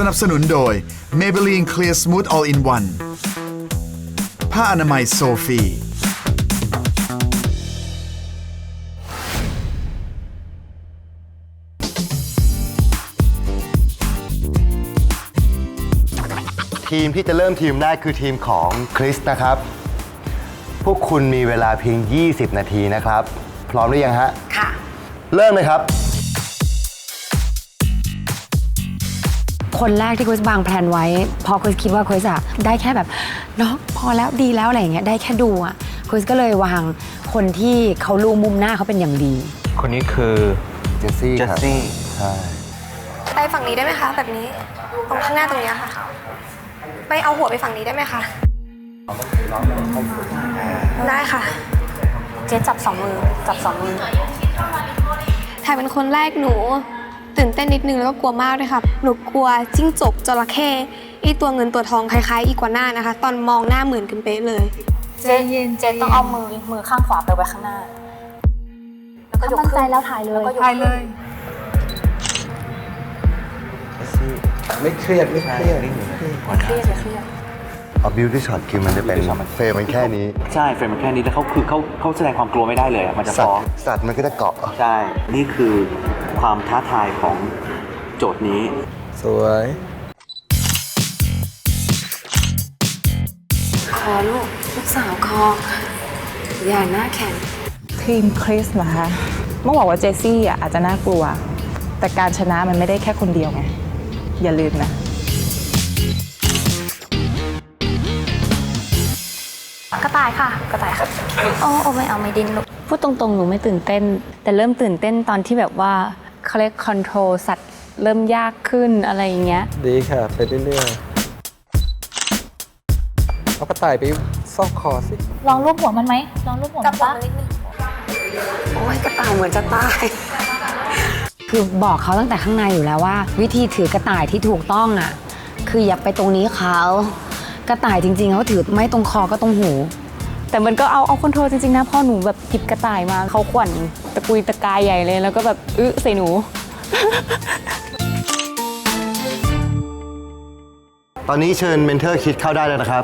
สนับสนุนโดย Maybelline Clear Smooth All in One ผ้าอนามัยโซฟีทีมที่จะเริ่มทีมแรกคือทีมของคริสนะครับ พวกคุณมีเวลาเพียง 20 นาทีนะครับ พร้อมหรือยังฮะ ค่ะ เริ่มเลยครับ คนแรกที่คุยวางแผนไว้ พอคุยคิดว่าคุยจะได้แค่แบบเนาะพอแล้วดีแล้วอะไรอย่างเงี้ยได้แค่ดูอะคุยก็เลยวางคนที่เขารู้มุมหน้าเขาเป็นอย่างดี คนนี้คือเจสซี่เจคสรับซี่ใช่ไปฝั่งนี้ได้ไหมคะ แบบนี้ตรงข้างหน้าตรงเนี้ยค่ะ ไปเอาหัวไปฝั่งนี้ได้ไหมคะได้ค่ะ เจ๊จับสองมือ จับสองมือ ถ่ายเป็นคนแรกหนู ตื่นเต้นนิดนึงแล้วก็กลัวมากด้วยค่ะ หนูกลัวจิ้งจกจระเข้ไอตัวเงินตัวทองคล้ายๆอีกัวน่านะคะ ตอนมองหน้าเหมือนกันเป๊ะเลย เจนเจนต้องเอามือมือข้างขวาไปไว้ข้างหน้า แล้วก็ยกขึ้นแล้วถ่ายเลย ถ่ายเลย ไม่เครียดไม่เครียดเครียดอย่าเครียดเอาบิวตี้ช็อตคือมันจะเป็นเฟรมมันแค่นี้ใช่เฟรมมันแค่นี้แล้วเขาคือเขาเขาแสดงความกลัวไม่ได้เลยอะมันจะสัตฟ้องว์สัตว์มันก็จะเกาะใช่นี่คือ ความท้าทายของโจทย์นี้ สวย คอลูกลูกสาวคอ อย่าหน้าแข็งทีมคริสเหรอคะเมื่อบอกว่าเจสซี่อะอาจจะน่ากลัว แต่การชนะมันไม่ได้แค่คนเดียวไง อย่าลืมนะ กระต่ายค่ะ กระต่ายค่ะ โอ้โอ้ไม่เอาไม่ดิ้นลูก พูดตรงๆ หนูไม่ตื่นเต้น แต่เริ่มตื่นเต้นตอนที่แบบว่า เขาเรียกคอนโทรลสัตว์เริ่มยากขึ้นอะไรอย่างเงี้ย ดีค่ะ ไปเรื่อยๆเอากระต่ายไปซอกคอสิ ลองรูปหัวมันไหมลองรูปหัวจัมับนหัวปะมันนิดนึงโอ้ยกระต่ายเหมือนจะตาย คือบอกเขาตั้งแต่ข้างในอยู่แล้วว่า วิธีถือกระต่ายที่ถูกต้องอะ คืออย่าไปตรงนี้เขา กระต่ายจริงๆเขาถือไม่ตรงคอก็ตรงหู แต่มันก็เอาเอาคอนโทรลจริงๆนะพ่อหนูแบบหยิบกระต่ายมาเขาขวัญตะกุยตะกายใหญ่เลย แล้วก็แบบอึใส่หนู ตอนนี้เชิญเมนเทอร์คิดเข้าได้แล้วนะครับ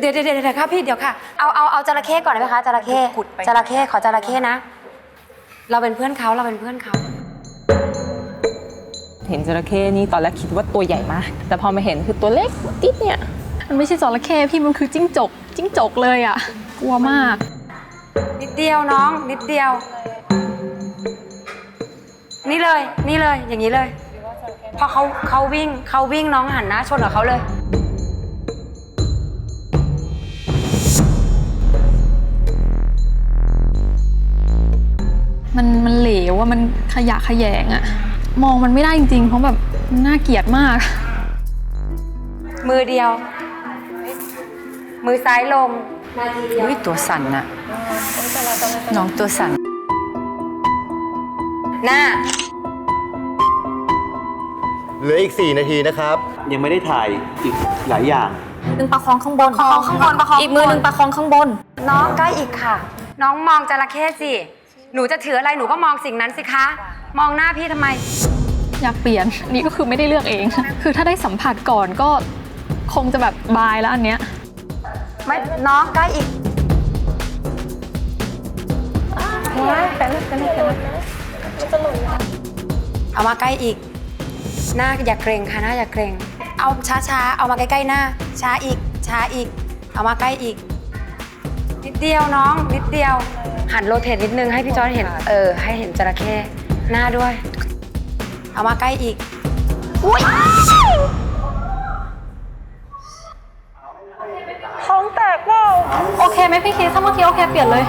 เดี๋ยวเดี๋ยวเดี๋ยวครับพี่เดี๋ยวค่ะ เอาเอาเอาจระเข้ก่อนได้ไหมคะจระเข้จระเข้ขอจระเข้นะ เราเป็นเพื่อนเขาเราเป็นเพื่อนเขา เห็นจระเข้นี่ตอนแรกคิดว่าตัวใหญ่มาก แต่พอมาเห็นคือตัวเล็กติดเนี่ย มันไม่ใช่จระเข้พี่มันคือจิ้งจก จิ้งจกเลยอะ กลัวมาก นิดเดียวน้อง นิดเดียว นี่เลยนี่เลยอย่างนี้เลย พอเขาเขาวิ่งเขาวิ่งน้องหันหน้าชนกับเขาเลย มันมันเหลวว่ามันขยะแขยงอะมองมันไม่ได้จริงๆ เพราะแบบมันน่าเกลียดมาก มือเดียว มือซ้ายลง อุ้ยตัวสั่นอะน้องตัวสั่น หน้า เหลืออีก 4 นาทีนะครับ ยังไม่ได้ถ่ายอีกหลายอย่าง หนึ่งประคองข้างบนประคองข้างบนประคอง อีกมือหนึ่งประคองข้างบน น้องใกล้อีกค่ะ น้องมองจระเข้สิ หนูจะถืออะไรหนูก็มองสิ่งนั้นสิคะ มองหน้าพี่ทำไม อยากเปลี่ยนนี่ก็คือไม่ได้เลือกเอง คือถ้าได้สัมผัสก่อนก็คงจะแบบบายแล้วอันเนี้ย ไม่น้องใกล้อีกเอามาใกล้อีก หน้าอย่าเกรงค่ะหน้าอย่าเกรง เอาช้าๆเอามาใกล้ๆหน้า ช้าอีก ช้าอีก เอามาใกล้อีก นิดเดียวน้อง นิดเดียว หันโรเทตนิดนึงให้พี่จอร์จเห็น เออ ให้เห็นจระเข้หน้าด้วย เอามาใกล้อีกโอเคไหม พี่คิดถ้าเมื่อกี้โอเคเปลี่ยนเลย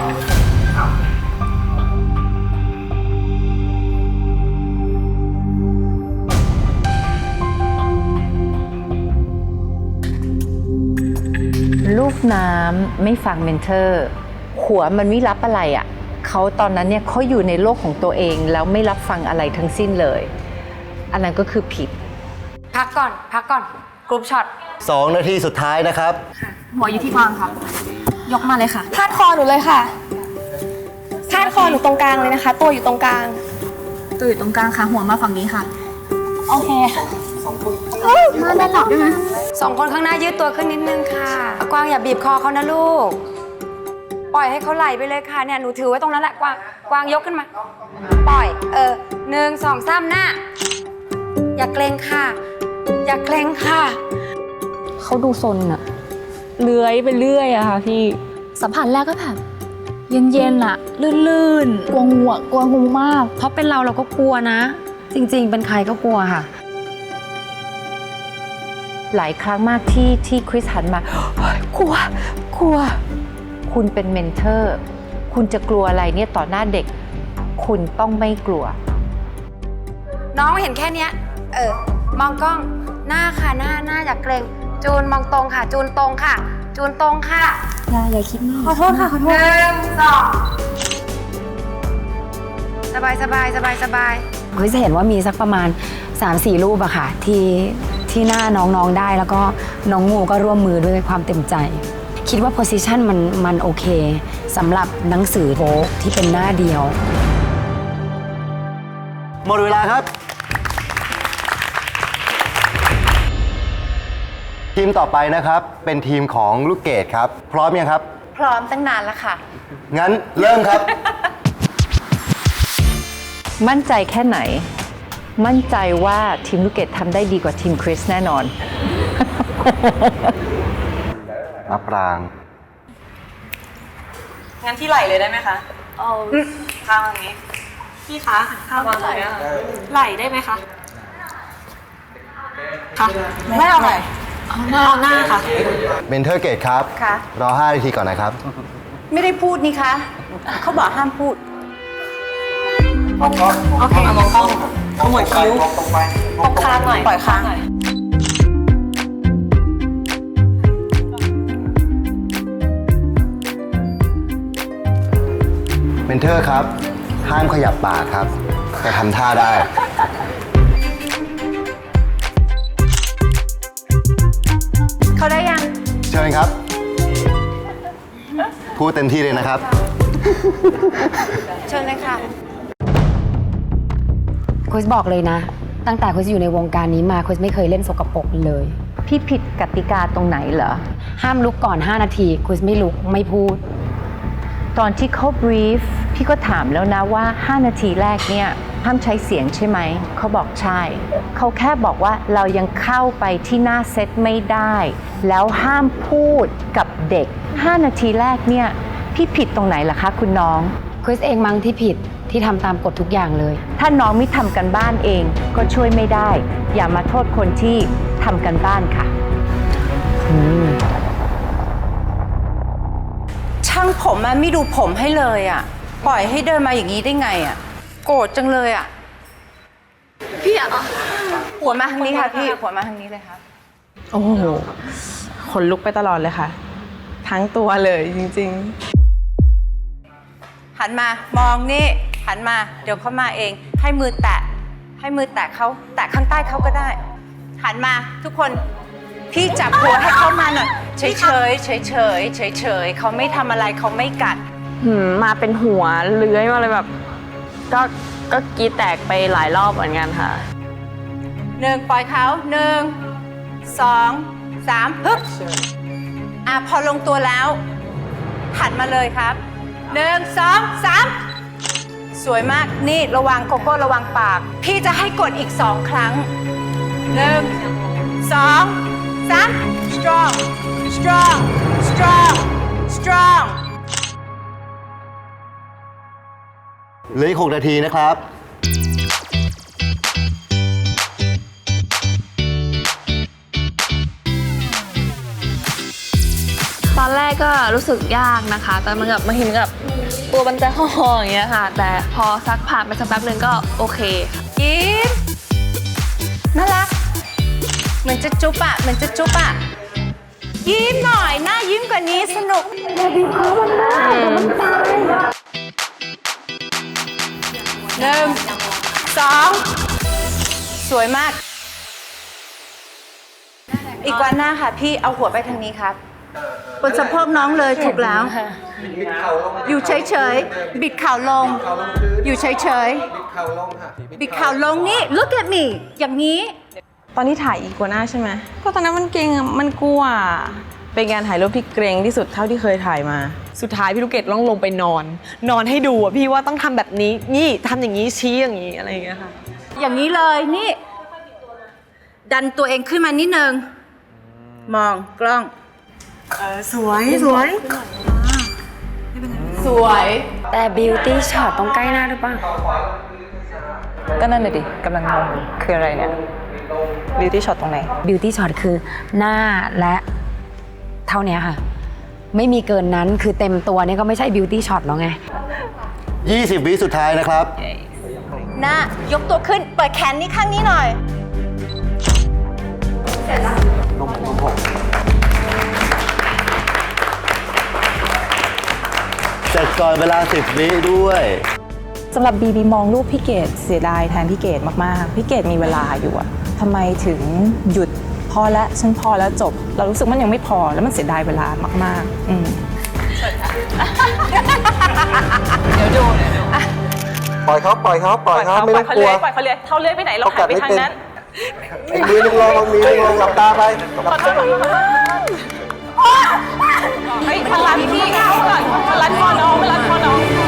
ลูกน้ำไม่ฟังเมนเทอร์ หัวมันไม่รับอะไรอะ่ะเขาตอนนั้นเนี่ยเขาอยู่ในโลกของตัวเองแล้วไม่รับฟังอะไรทั้งสิ้นเลย อันนั้นก็คือผิด พักก่อน พักก่อน กรุ๊ปช็อต 2 นาทีสุดท้ายนะครับ หัวอยู่ที่กลางค่ะ ยกมาเลยค่ะ พาดคอหนูเลยค่ะ พาดคอหนูตรงกลางเลยนะคะ ตัวอยู่ตรงกลาง ตัวอยู่ตรงกลางค่ะ หัวมาฝั่งนี้ค่ะ โอเคสองคนข้างหน้ายืดตัวขึ้นนิดนึงค่ะ กวางอย่าบีบคอเขานะลูก ปล่อยให้เขาไหลไปเลยค่ะ เนี่ยหนูถือไว้ตรงนั้นแหละ กวาง กวางยกขึ้นมา ปล่อย เออหนึ่งสองสามหน้า อย่าเกรงค่ะ อย่าเกรงค่ะ เขาดูซนอะ เลื้อยไปเรื่อยอะค่ะพี่สัมผัสแรกก็แบบเย็นๆอะลื่นๆกลัวงูอะกลัวงูมาก เพราะเป็นเราเราก็กลัวนะ จริง ๆ เป็นใครก็กลัวค่ะ หลายครั้งมากที่ที่คริสหันมากลัวกลัว คุณเป็นเมนเทอร์ คุณจะกลัวอะไรเนี่ยต่อหน้าเด็ก คุณต้องไม่กลัว น้องเห็นแค่เนี้ย เออ มองกล้อง หน้าค่ะ หน้า หน้าอย่าเกรง จูนมองตรงค่ะ จูนตรงค่ะ จูนตรงค่ะอย่าอย่าคิดมากขอโทษค่ะขอโทษหนึ่งสองสบายสบายสบายสบายเฮ้ยจะเห็นว่ามีสักประมาณ 3-4 รูปอะค่ะ ที่ที่หน้าน้องๆได้แล้วก็น้องงูก็ร่วมมือด้วยความเต็มใจ คิดว่าโพสิชันมันมันโอเคสำหรับหนังสือโป๊ที่เป็นหน้าเดียว หมดเวลาครับ ทีมต่อไปนะครับ เป็นทีมของลูกเกดครับ พร้อมยังครับ พร้อมตั้งนานแล้วค่ะ งั้นเริ่มครับ มั่นใจแค่ไหน มั่นใจว่าทีมลูกเกดทำได้ดีกว่าทีมคริสแน่นอน มะปราง งั้นที่ไหลเลยได้ไหมคะเอาข้างนี้ พี่คะข้างไหลไหลได้ไหมคะคะไม่เอาไหล เอาหน้าเอาหน้าค่ะ เมนเทอร์เกตครับ ค่ะ รอ5นาทีก่อนนะครับ ไม่ได้พูดนี่คะเขาบอกห้ามพูด โอเคเอามองกล้องเอาหมวยคิ้วตรงค้างหน่อยปล่อยค้างหน่อยเมนเทอร์ครับ ห้ามขยับปากครับ แต่ทำท่าได้ เชิญครับ พูดเต็มที่เลยนะครับ เชิญเลยค่ะคุสบอกเลยนะ ตั้งแต่คุสอยู่ในวงการนี้มาคุสไม่เคยเล่นสกปรกเลย พี่ผิดกติกาตรงไหนเหรอ ห้ามลุกก่อน 5 นาทีคุสไม่ลุกไม่พูด ตอนที่เขาบรีฟพี่ก็ถามแล้วนะว่า 5 นาทีแรกเนี่ยห้ามใช้เสียงใช่ไหม เขาบอกใช่ เขาแค่บอกว่าเรายังเข้าไปที่หน้าเซตไม่ได้ แล้วห้ามพูดกับเด็ก 5 นาทีแรกเนี่ยพี่ผิดตรงไหนล่ะคะคุณน้องคุสเองมั้งที่ผิดที่ทำตามกฎทุกอย่างเลย ถ้าน้องไม่ทำกันบ้านเองก็ช่วยไม่ได้ อย่ามาโทษคนที่ทำกันบ้านค่ะ ผมมันไม่ดูผมให้เลยอะปล่อยให้เดินมาอย่างนี้ได้ไงอะโกรธจังเลยอะพี่อะหัวมาทางนี้ค่ะพี่หัวมาทางนี้เลยค่ะโอ้โหขนลุกไปตลอดเลยค่ะ ทั้งตัวเลยจริงๆ หันมามองนี่หันมา เดี๋ยวเขามาเอง ให้มือแตะ ให้มือแตะเขาแตะข้างใต้เขาก็ได้ หันมาทุกคน พี่จับหัวให้เขามาหน่อยเฉยเฉยเฉยเฉยเฉยเฉยๆเขาไม่ทำอะไรเขาไม่กัด หืมมาเป็นหัวเลื้อยมาเลยแบบ ก็ก็กรีดแตกไปหลายรอบเหมือนกันค่ะ หนึ่งปล่อยเขาหนึ่งสองสามฮึบอะพอลงตัวแล้ว หันมาเลยครับหนึ่งสองสามสวยมากนี่ระวังโกโก้ระวังปาก พี่จะให้กดอีกสองครั้งหนึ่งสอง สาม strong strong strong strong เหลืออีก6นาทีนะครับ ตอนแรกก็รู้สึกยากนะคะแต่มันแบบมันเห็นกับตัวมันจะห่ออย่างเงี้ยค่ะ แต่พอสักผ่านไปสักแป๊บหนึ่งก็โอเคค่ะยิ้มน่ารัก เหมือนจะจุ๊บอะเหมือนจะจุ๊บอะยิ้มหน่อยหน้ายิ้มกว่านี้สนุกหนึ่งสองสวยมาก อีกวันหน้าค่ะ พี่เอาหัวไปทางนี้ครับบนสะโพกน้องเลยถูกแล้วอยู่เฉยๆ บิดเข่าลง อยู่เฉยๆ บิดเข่าลงนี่ look at me อย่างนี้ ตอนที่ถ่ายอีกวาน่าใช่ไหมก็ตอนนั้นมันเกรงอะมันกลัวอะเป็นการถ่ายรูปที่เกรงที่สุดเท่าที่เคยถ่ายมา สุดท้ายพี่ลูกเกดต้องลงไปนอน นอนให้ดูอะพี่ว่าต้องทำแบบนี้ นี่ทำอย่างนี้ชี้อย่างนี้อะไรอย่างเงี้ยค่ะ อย่างนี้เลยนี่ ดันตัวเองขึ้นมานิดนึง มองกล้อง สวยสวย สวย แต่บิวตี้ช็อตต้องใกล้หน้าหรือเปล่า ก็นั่นเลยดิกำลังงงคืออะไรเนี่ย บิวตี้ช็อตตรงไหน บิวตี้ช็อตคือหน้าและเท่าเนี้ยค่ะ ไม่มีเกินนั้นคือเต็มตัวเนี่ยก็ไม่ใช่บิวตี้ช็อตแล้วไง 20 วิสุดท้ายนะครับ หน้ายกตัวขึ้น เปิดแขนนี้ข้างนี้หน่อยเสร็จก่อนเวลา 10 วิด้วยสำหรับบีบีมองรูปพี่เกดเสียดายแทนพี่เกดมาก ๆ พี่เกดมีเวลาอยู่อะ ทำไมถึงหยุดพอแล้วฉันพอแล้วจบ เรารู้สึกมันยังไม่พอแล้วมันเสียดายเวลามากๆอืมปล่อยเขาปล่อยเขาปล่อยเขาไม่ต้องกลัวปล่อยเขาเลยเขาเลื้อยไปไหนเราเขากัดไม่เป็นอีกมือหนึงลองเอามือหนึงลองหลับตาไปหลับตาเฮ้ยพลันพี่เขาก่อนพลันคอน้องพลันคอ